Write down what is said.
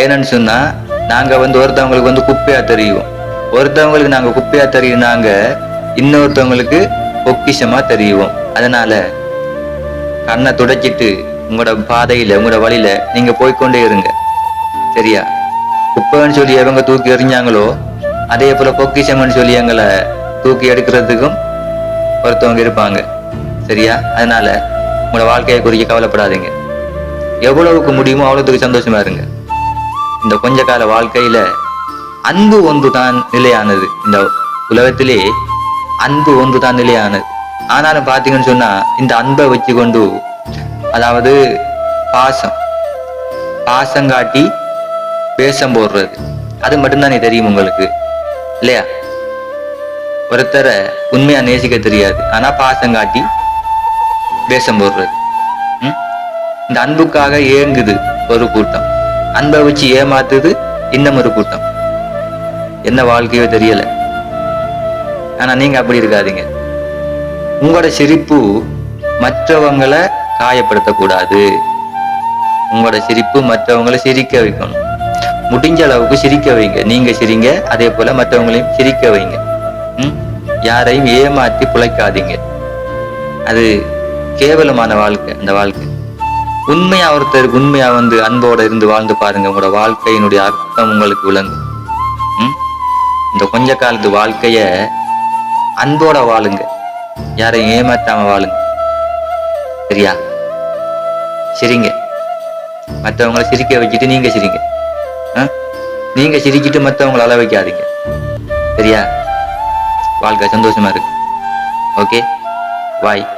ஏன்னு சொன்னால் நாங்கள் வந்து ஒருத்தவங்களுக்கு வந்து குப்பையாக தெரியும். ஒருத்தவங்களுக்கு நாங்கள் குப்பையாக தெரியும் நாங்கள் இன்னொருத்தவங்களுக்கு பொக்கிஷமாக தெரியும். அதனால் கண்ணை துடைச்சிட்டு உங்களோட பாதையில் உங்களோட வழியில் நீங்கள் போய்க்கொண்டே இருங்க. சரியா? குப்பைன்னு சொல்லி எவங்க தூக்கி எறிஞ்சாங்களோ அதே போல் பொக்கிஷம்னு சொல்லி எங்களை தூக்கி எடுக்கிறதுக்கும் ஒருத்தவங்க இருப்பாங்க. சரியா? அதனால் உங்களோட வாழ்க்கையை குறித்து கவலைப்படாதீங்க. எவ்வளவுக்கு முடியுமோ அவ்வளோத்துக்கு சந்தோஷமா இருங்க. இந்த கொஞ்ச கால வாழ்க்கையில அன்பு ஒன்று தான் நிலையானது. இந்த உலகத்திலே அன்பு ஒன்று தான் நிலையானது. ஆனாலும் பாத்தீங்கன்னு சொன்னா இந்த அன்பை வச்சு கொண்டு அதாவது பாசம் பாசம் காட்டி வேஷம் போடுறது. அது மட்டும்தானே தெரியும் உங்களுக்கு? இல்லையா? ஒருத்தரை உண்மையா நேசிக்க தெரியாது. ஆனா பாசம் காட்டி வேஷம் போடுறது. இந்த அன்புக்காக ஏங்குது ஒரு கூட்டம். அன்பை வச்சு ஏமாத்துது இன்னும் ஒரு கூட்டம். என்ன வாழ்க்கையோ தெரியல. ஆனா நீங்க அப்படி இருக்காதீங்க. உங்களோட சிரிப்பு மற்றவங்களை காயப்படுத்தக்கூடாது. உங்களோட சிரிப்பு மற்றவங்களை சிரிக்க வைக்கணும். முடிஞ்ச அளவுக்கு சிரிக்க வைங்க. நீங்க சிரிங்க அதே போல மற்றவங்களையும் சிரிக்க வைங்க. ம்? யாரையும் ஏமாற்றி பிழைக்காதீங்க. அது கேவலமான வாழ்க்கை அந்த வாழ்க்கை. உண்மையா ஒருத்தருக்கு உண்மையா வந்து அன்போட இருந்து வாழ்ந்து பாருங்க. உங்களோட வாழ்க்கையினுடைய அர்த்தம் உங்களுக்கு விளங்கும். ம்? இந்த கொஞ்ச காலத்து வாழ்க்கைய அன்போட வாழுங்க. யாரையும் ஏமாத்தாம வாழுங்க. சரியா? சிரிங்க. மற்றவங்களை சிரிக்க வச்சுட்டு நீங்க சிரிங்க. நீங்க சிரிக்கிட்டு மற்றவங்களை அள வைக்காதீங்க. சரியா? வாழ்க்கை சந்தோஷமா இருக்கு. ஓகே? பாய்.